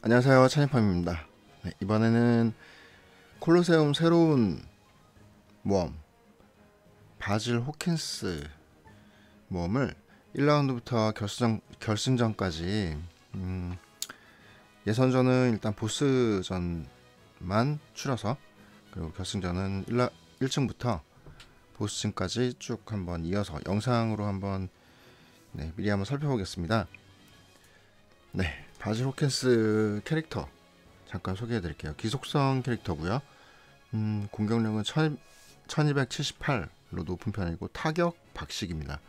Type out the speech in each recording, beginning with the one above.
안녕하세요. 찬이팜입니다. 네, 이번에는 콜로세움 새로운 모험 바질 호킨스 모험을 1라운드부터 결승전, 결승전까지 음, 예선전은 일단 보스전만 추려서 그리고 결승전은 1라, 1층부터 보스층까지 쭉 한번 이어서 영상으로 한번 네, 미리 한번 살펴보겠습니다. 네 바질 호킨스 캐릭터 잠깐 소개해 드릴게요. 기속성 캐릭터고요. 음, 공격력은 1278로 높은 편이고 타격 박식입니다.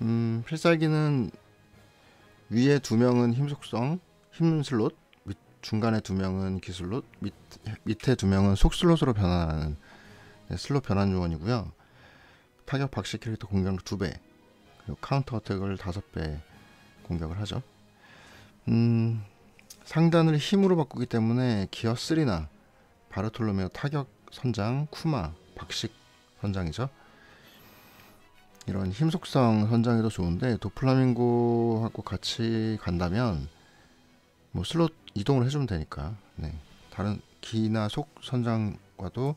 음, 필살기는 위에 두 명은 힘속성, 힘 슬롯, 밑, 중간에 두 명은 기슬롯, 밑, 밑에 두 명은 속슬롯으로 변환하는 네, 슬롯 변환 요원이고요. 타격 박식 캐릭터 공격력 2배, 그리고 카운터 어택을 5배 공격을 하죠. 음, 상단을 힘으로 바꾸기 때문에 기어 3나 바르톨로메오 타격 선장, 쿠마, 박식 선장이죠. 이런 힘 속성 선장이 더 좋은데 도플라밍고하고 같이 간다면 뭐 슬롯 이동을 해주면 되니까 네. 다른 기나 속 선장과도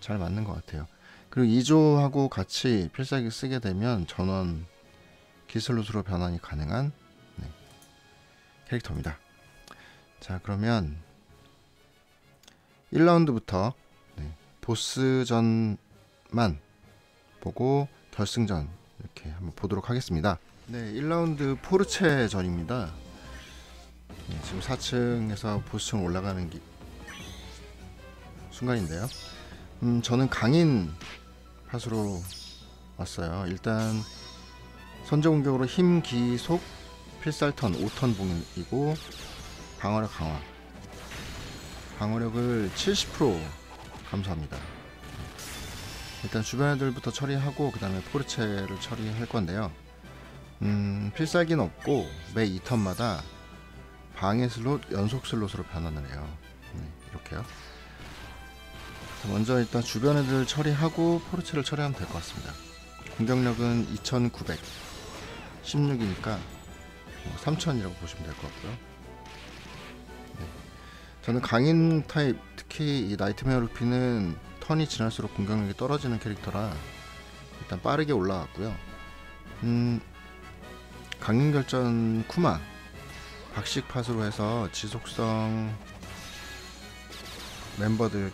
잘 맞는 것 같아요. 그리고 2조하고 같이 필살기 쓰게 되면 전원 기슬롯으로 변환이 가능한 캐릭터입니다. 자 그러면 1라운드부터 네, 보스전만 보고 결승전 이렇게 한번 보도록 하겠습니다. 네 1라운드 포르체전입니다. 네, 지금 4층에서 보스층 올라가는 기... 순간인데요. 음, 저는 강인 팟으로 왔어요. 일단 선제 공격으로 힘, 기, 속, 필살턴 5턴 봉이고 방어력 강화. 방어력을 70% 감소합니다. 일단 주변 애들부터 처리하고 그 다음에 포르체를 처리할 건데요. 음, 필살기는 없고 매 2턴마다 방해 슬롯 연속 슬롯으로 변환을 해요. 네, 이렇게요. 먼저 일단 주변 애들 처리하고 포르체를 처리하면 될 것 같습니다. 공격력은 2900 16이니까 3000이라고 뭐 보시면 될 것 같고요. 네. 저는 강인 타입, 특히 이 나이트메어 루피는 턴이 지날수록 공격력이 떨어지는 캐릭터라 일단 빠르게 올라갔고요. 음, 강인 결전 쿠마 박식 팟으로 해서 지속성 멤버들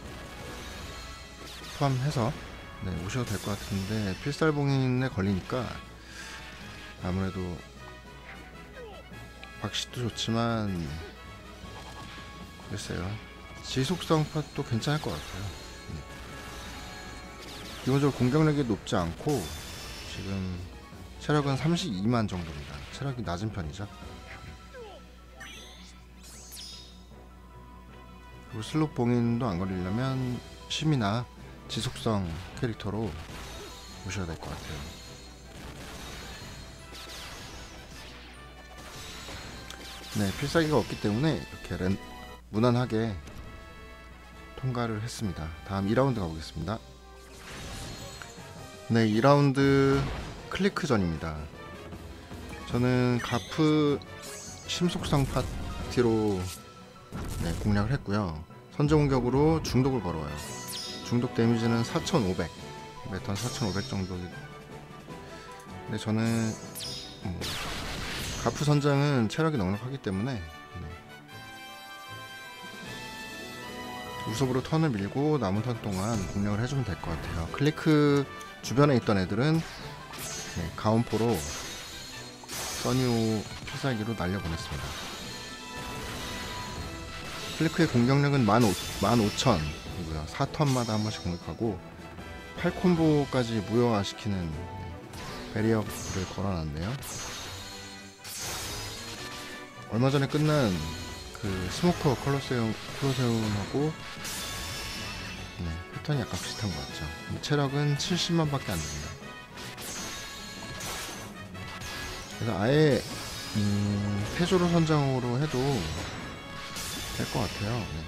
포함해서 네, 오셔도 될 것 같은데 필살봉인에 걸리니까 아무래도 박시도 좋지만 글쎄요. 지속성 팟도 괜찮을 것 같아요. 네. 기본적으로 공격력이 높지 않고 지금 체력은 32만 정도입니다. 체력이 낮은 편이죠. 그리고 슬롯 봉인도 안 걸리려면 심이나 지속성 캐릭터로 오셔야 될 것 같아요 네, 필살기가 없기 때문에 이렇게 렌, 무난하게 통과를 했습니다. 다음 2라운드 가보겠습니다. 네, 2라운드 클리크전입니다. 저는 가프 심속상 파티로 네, 공략을 했고요. 선제 공격으로 중독을 걸어요. 중독 데미지는 4,500, 매턴 4,500 정도. 근데 저는 뭐 가프 선장은 체력이 넉넉하기 때문에 네. 우섭으로 턴을 밀고 남은 턴 동안 공략을 해주면 될 것 같아요. 클리크 주변에 있던 애들은 네, 가온포로 써니오 필살기로 날려보냈습니다. 클리크의 공격력은 15,000이고요. 4턴마다 한 번씩 공격하고 8콤보까지 무효화시키는 네, 베리어를 걸어놨네요. 얼마 전에 끝난 그 스모커 컬러세움, 콜로세움하고 네, 패턴이 약간 비슷한 것 같죠. 체력은 70만 밖에 안 됩니다. 그래서 아예 음, 태조로 선장으로 해도 될 것 같아요. 네.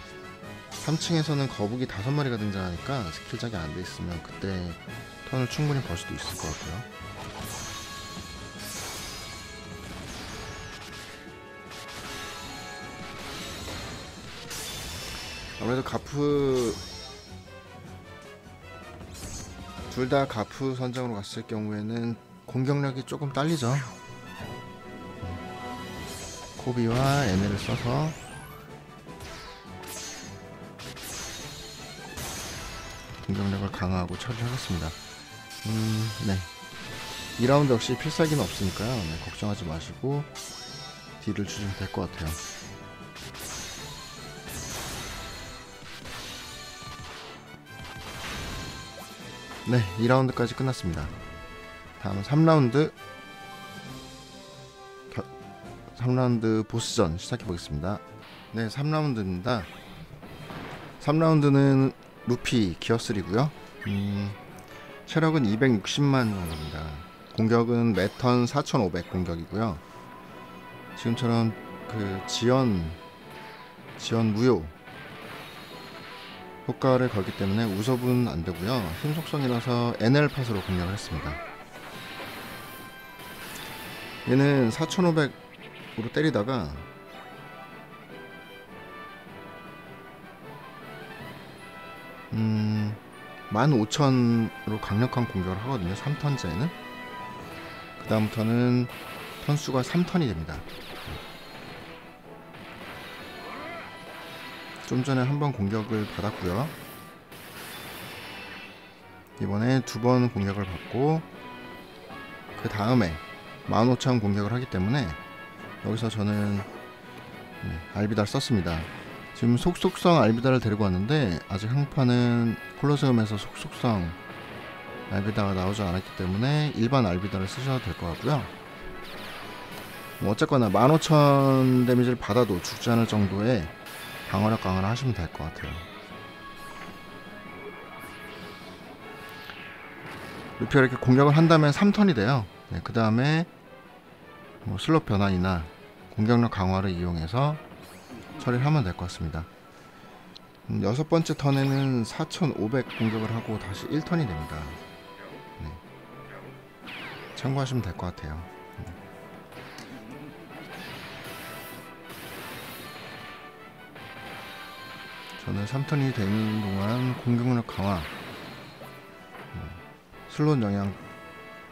3층에서는 거북이 5마리가 등장하니까 스킬작이 안 돼 있으면 그때 턴을 충분히 벌 수도 있을 것 같고요. 아무래도 가프 둘 다 가프 선정으로 갔을 경우에는 공격력이 조금 딸리죠. 코비와 에네를 써서 공격력을 강화하고 처리하겠습니다. 음, 네. 2라운드 역시 필살기는 없으니까요. 네, 걱정하지 마시고 딜을 주시면 될 것 같아요. 네, 2라운드까지 끝났습니다. 다음은 3라운드 3라운드 보스전 시작해 보겠습니다. 네, 3라운드입니다. 3라운드는 루피 기어3고요. 음, 체력은 260만 정도입니다. 공격은 매턴 4500 공격이고요. 지금처럼 그 지연 지연 무효 효과를 걸기 때문에 우섭은 안 되고요. 힘 속성이라서 NL 팟으로 공략을 했습니다. 얘는 4500으로 때리다가 음 15,000으로 강력한 공격을 하거든요. 3턴째는 그 다음부터는 턴수가 3턴이 됩니다. 좀 전에 한 번 공격을 받았고요. 이번에 두 번 공격을 받고 그 다음에 15,000 공격을 하기 때문에 여기서 저는 네, 알비달 썼습니다. 지금 속속성 알비다를 데리고 왔는데 아직 항판은 콜로세움에서 속속성 알비다가 나오지 않았기 때문에 일반 알비다를 쓰셔도 될 것 같고요. 뭐 어쨌거나 15,000 데미지를 받아도 죽지 않을 정도의 방어력 강화를 하시면 될 것 같아요. 루피가 이렇게 공격을 한다면 3턴이 돼요. 네, 그 다음에 뭐 슬롯 변환이나 공격력 강화를 이용해서 처리를 하면 될 것 같습니다. 음, 여섯 번째 턴에는 4,500 공격을 하고 다시 1턴이 됩니다. 네. 참고하시면 될 것 같아요. 저는 3턴이 되는 동안 공격력 강화, 음, 슬롯 영향,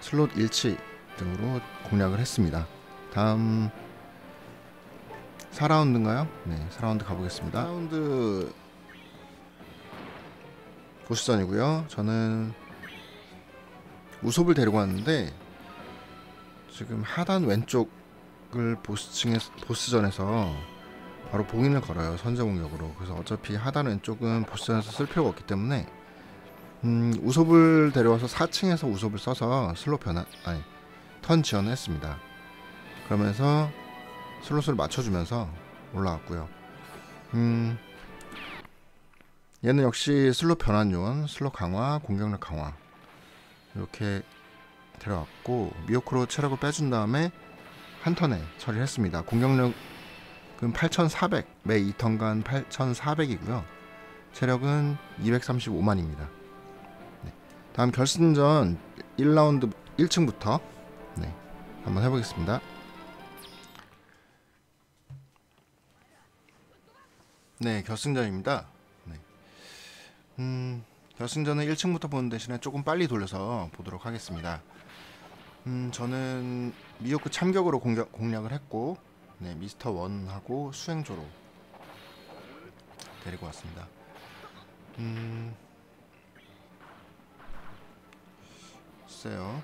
슬롯 일치 등으로 공략을 했습니다. 다음 4라운드인가요? 네, 4라운드 가보겠습니다. 4라운드 보스전이고요. 저는 우섭을 데리고 왔는데 지금 하단 왼쪽을 보스층에 보스전에서 바로 봉인을 걸어요 선제 공격으로. 그래서 어차피 하단 왼쪽은 보스전에서 쓸 필요가 없기 때문에. 음, 우섭을 데려와서 4층에서 우섭을 써서 슬롯 변환 아니 턴 지원을 했습니다. 그러면서 슬롯을 맞춰주면서 올라왔고요. 음, 얘는 역시 슬롯 변환 요원 슬롯 강화 공격력 강화. 이렇게 데려왔고 미오크로 체력을 빼준 다음에 한 턴에 처리를 했습니다. 공격력 그럼 8,400. 매 2턴간 8,400이고요. 체력은 235만입니다. 네. 다음 결승전 1라운드 1층부터 네. 한번 해보겠습니다. 네, 결승전입니다. 네. 음, 결승전은 1층부터 보는 대신에 조금 빨리 돌려서 보도록 하겠습니다. 음, 저는 미호크 참격으로 공격, 공략을 했고 네, 미스터 원하고 수행조로 데리고 왔습니다. 음, 글쎄요.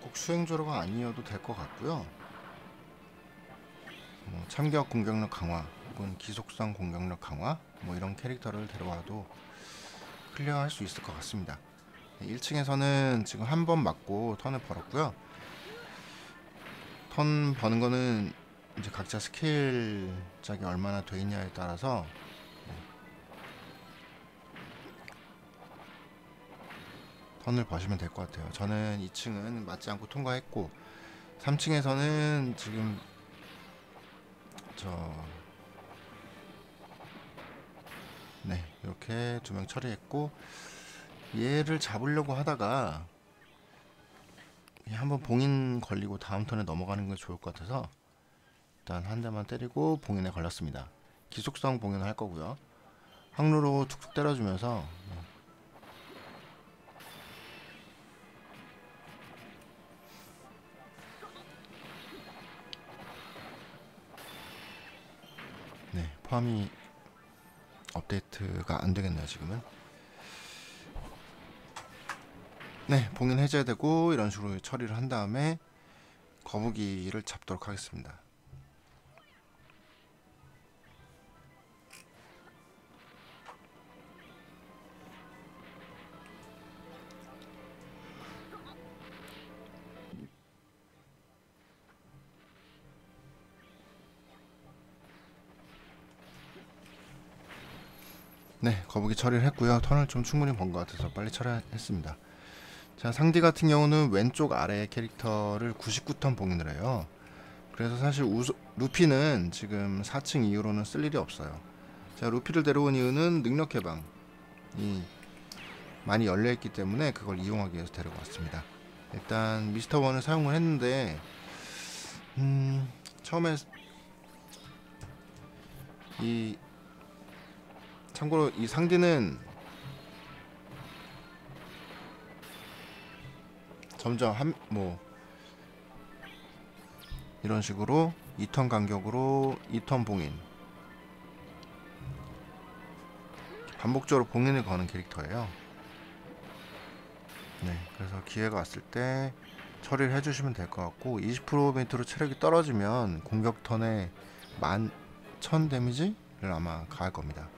꼭 수행조로가 아니어도 될 것 같고요. 뭐 참격 공격력 강화 혹은 기속성 공격력 강화 뭐 이런 캐릭터를 데려와도 클리어할 수 있을 것 같습니다. 1층에서는 지금 한 번 맞고 턴을 벌었고요. 턴 버는 거는 이제 각자 스킬 짝이 얼마나 돼 있냐에 따라서 네. 턴을 버시면 될 것 같아요. 저는 2층은 맞지 않고 통과했고 3층에서는 지금 저 네, 이렇게 두 명 처리했고 얘를 잡으려고 하다가 한번 봉인 걸리고 다음 턴에 넘어가는 게 좋을 것 같아서 일단 한 대만 때리고 봉인에 걸렸습니다. 기속성 봉인을 할 거고요. 항로로 툭툭 때려주면서 네 포함이 업데이트가 안 되겠네요 지금은 네 봉인 해제되고 이런 식으로 처리를 한 다음에 거북이를 잡도록 하겠습니다 네, 거북이 처리를 했고요. 턴을 좀 충분히 번 것 같아서 빨리 처리했습니다. 자, 상디 같은 경우는 왼쪽 아래 캐릭터를 99턴 봉인을 해요. 그래서 사실 우소, 루피는 지금 4층 이후로는 쓸 일이 없어요. 자, 루피를 데려온 이유는 능력 개방이 많이 열려있기 때문에 그걸 이용하기 위해서 데려왔습니다. 일단 미스터 원을 사용을 했는데 음, 처음에 이 참고로 이 상디는 점점 한 뭐 이런 식으로 2턴 간격으로 2턴 봉인 반복적으로 봉인을 거는 캐릭터예요. 네, 그래서 기회가 왔을 때 처리를 해주시면 될 것 같고 20% 멘트로 체력이 떨어지면 공격 턴에 만1000 데미지를 아마 가할 겁니다.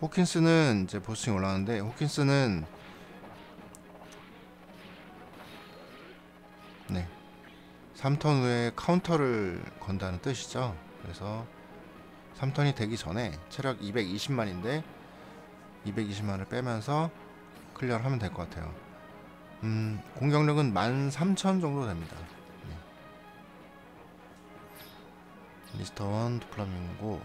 호킨스는 이제 보스팅 올라가는데 호킨스는 네 3턴 후에 카운터를 건다는 뜻이죠. 그래서 3턴이 되기 전에 체력 220만인데 220만을 빼면서 클리어를 하면 될 것 같아요. 음, 공격력은 13,000 정도 됩니다. 네. 미스터 원, 두플라밍고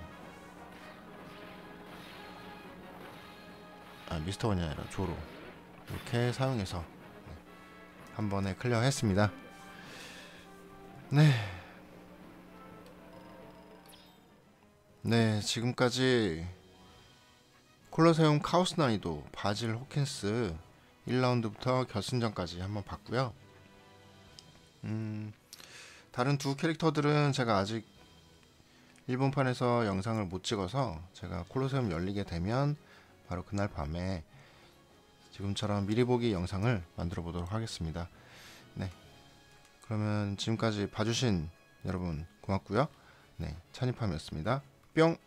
아 미스터 원이 아니라 조로 이렇게 사용해서 네, 한 번에 클리어 했습니다 네. 네 지금까지 콜로세움 카오스 난이도 바질 호킨스 1라운드부터 결승전까지 한번 봤고요 음, 다른 두 캐릭터들은 제가 아직 일본판에서 영상을 못 찍어서 제가 콜로세움 열리게 되면 바로 그날 밤에 지금처럼 미리 보기 영상을 만들어 보도록 하겠습니다. 네. 그러면 지금까지 봐주신 여러분 고맙고요. 네. 찬이팜이었습니다. 뿅!